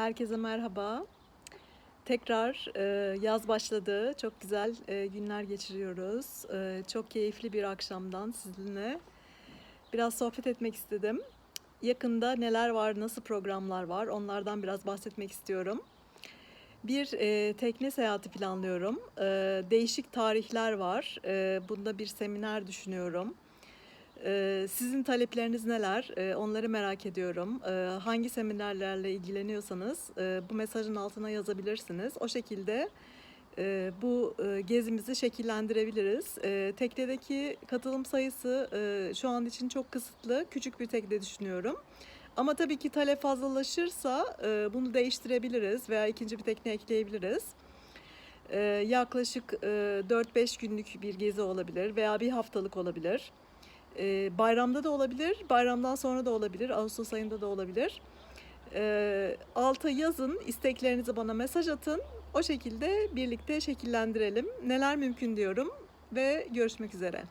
Herkese merhaba. Tekrar e, yaz başladı. Çok güzel e, günler geçiriyoruz. E, çok keyifli bir akşamdan sizinle biraz sohbet etmek istedim. Yakında neler var, nasıl programlar var onlardan biraz bahsetmek istiyorum. Bir e, tekne seyahati planlıyorum. E, değişik tarihler var. E, bunda bir seminer düşünüyorum. Ee, Sizin talepleriniz neler? Ee, Onları merak ediyorum. Ee, Hangi seminerlerle ilgileniyorsanız e, bu mesajın altına yazabilirsiniz. O şekilde e, bu e, gezimizi şekillendirebiliriz. Teknedeki katılım sayısı şu an için çok kısıtlı. Küçük bir tekne düşünüyorum. Ama tabii ki talep fazlalaşırsa bunu değiştirebiliriz veya ikinci bir tekne ekleyebiliriz. Yaklaşık e, 4-5 günlük bir gezi olabilir veya bir haftalık olabilir. Ee, bayramda da olabilir, bayramdan sonra da olabilir, Ağustos ayında da olabilir. Ee, alta yazın, isteklerinizi bana mesaj atın. O şekilde birlikte şekillendirelim. Neler mümkün diyorum ve görüşmek üzere.